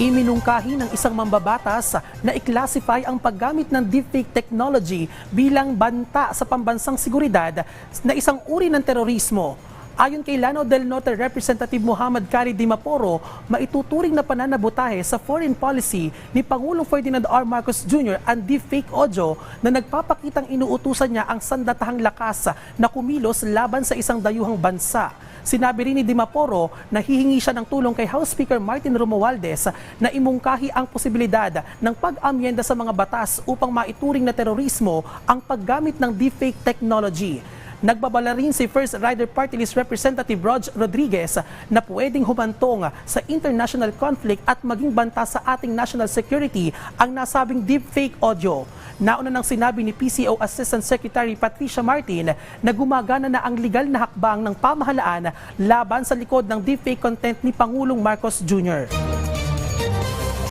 Iminungkahi ng isang mambabatas na i-classify ang paggamit ng deepfake technology bilang banta sa pambansang seguridad na isang uri ng terorismo. Ayon kay Lano del Norte Representative Muhammad Kari Dimaporo, maituturing na pananabutahe sa foreign policy ni Pangulong Ferdinand R. Marcos Jr. ang deepfake audio na nagpapakitang inuutusan niya ang sandatahang lakas na kumilos laban sa isang dayuhang bansa. Sinabi rin ni Dimaporo na hihingi siya ng tulong kay House Speaker Martin Romualdez na imungkahi ang posibilidad ng pag-amyenda sa mga batas upang maituring na terorismo ang paggamit ng deepfake technology. Nagbabala rin si First Rider Party List Representative Rog Rodriguez na pwedeng humantong sa international conflict at maging banta sa ating national security ang nasabing deepfake audio. Nauna nang sinabi ni PCO Assistant Secretary Patricia Martin na gumagana na ang legal na hakbang ng pamahalaan laban sa likod ng deepfake content ni Pangulong Marcos Jr.